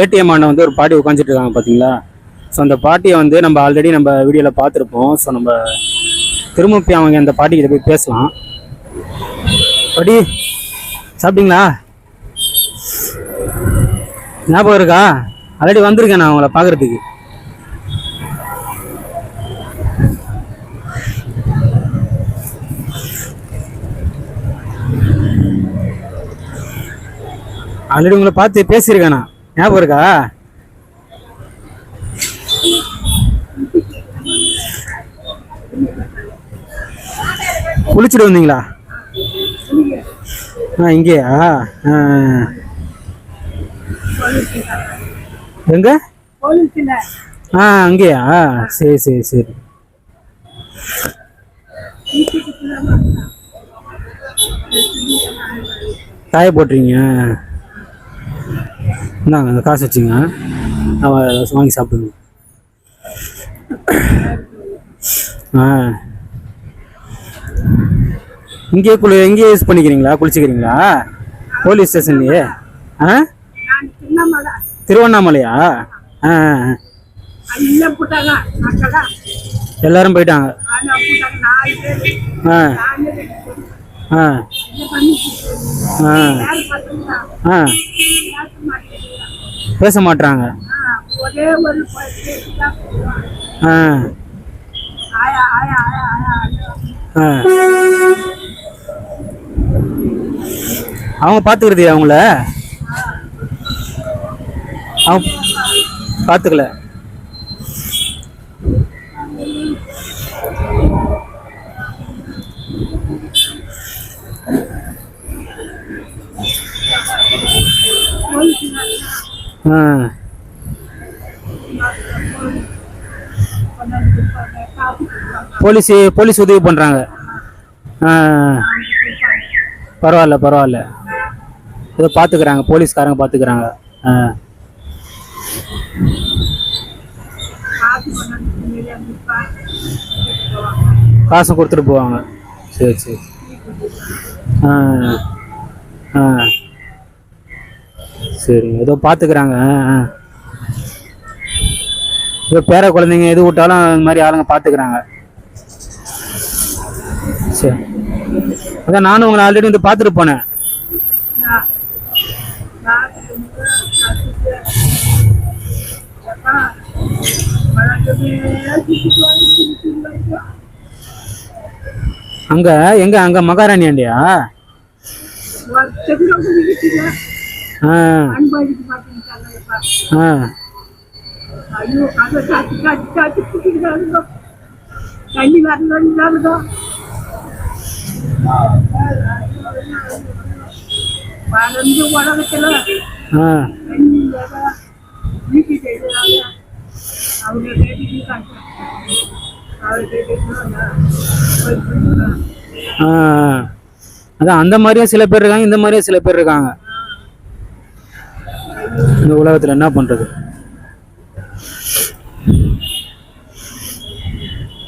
ATM ஆண்டை வந்து ஒரு பாட்டி உட்காந்துட்டு இருக்காங்க பார்த்தீங்களா ஸோ அந்த பாட்டியை வந்து நம்ம ஆல்ரெடி நம்ம வீடியோவில் பார்த்துருப்போம். ஸோ நம்ம திரும்ப போய் அவங்க அந்த பாட்டிக்கிட்ட போய் பேசலாம். படி சாப்பிட்டீங்களா? ஞாபகம் இருக்கா? ஆல்ரெடி வந்திருக்கேன் நான் உங்களை பார்க்கறதுக்கு. ஆல்ரெடி உங்களை பார்த்து பேசியிருக்கேன் நான். ஞாபகம் இருக்கா? குளிச்சுட்டு வந்தீங்களா? ஆ இங்கேயா? ஆ. எங்க? ஆ அங்கேயா? சரி சரி சரி. காய போட்டுறீங்க இந்தாங்க அந்த காசு வச்சுங்க அவன் வாங்கி சாப்பிடுங்க. ஆ. இங்கேயே குளி இங்கேயே யூஸ் பண்ணிக்கிறீங்களா? குளிச்சுக்கிறீங்களா? போலீஸ் ஸ்டேஷன்லேயே ஆ? திருவண்ணாமலையா? ஆ ஆ. எல்லாரும் போயிட்டாங்க. ஆ. ஆ. ஆ. ஆ. பேச மாட்டாங்க ஆ. ஆ. அவங்க பார்த்துக்கிறது அவங்கள? அவங்க பார்த்துக்கல you. போலீஸ் போலீஸ் உதவி பண்ணுறாங்க ஆ. பரவாயில்ல பரவாயில்ல. ஏதோ பார்த்துக்கிறாங்க போலீஸ்காரங்க பார்த்துக்கிறாங்க ஆ. காசு கொடுத்துட்டு போவாங்க. சரி சரி. ஆ. ஆ. சரி ஏதோ பார்த்துக்கிறாங்க ஆ ஏதோ பேர குழந்தைங்க எது விட்டாலும் இந்த மாதிரி ஆளுங்க பார்த்துக்கிறாங்க சரி. அதான் நானும் உங்களை ஆல்ரெடி வந்து பார்த்துட்டு போனேன். அங்க எங்க அங்க மகாராணி ஆண்டியா தண்ணி வரலன்னு வளர்ந்து உலகத்துல அதான் அந்த மாதிரியும் சில பேர் இருக்காங்க இந்த மாதிரியும் சில பேர் இருக்காங்க. இந்த உலகத்தில் என்ன பண்ணுறது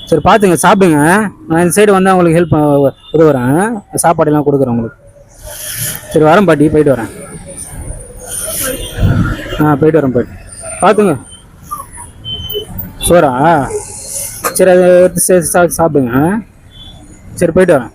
சரி பார்த்துங்க சாப்பிடுங்க. நான் இந்த சைடு வந்தால் உங்களுக்கு ஹெல்ப் உதவுறேன் சாப்பாடெல்லாம் கொடுக்குறேன் உங்களுக்கு. சரி வரேன் பாட்டி போயிட்டு வரேன். ஆ போயிட்டு வரேன் பாட்டி பார்த்துங்க சோரா சரி அது எடுத்து சாப்பிடுங்க. சரி போயிட்டு வரேன்.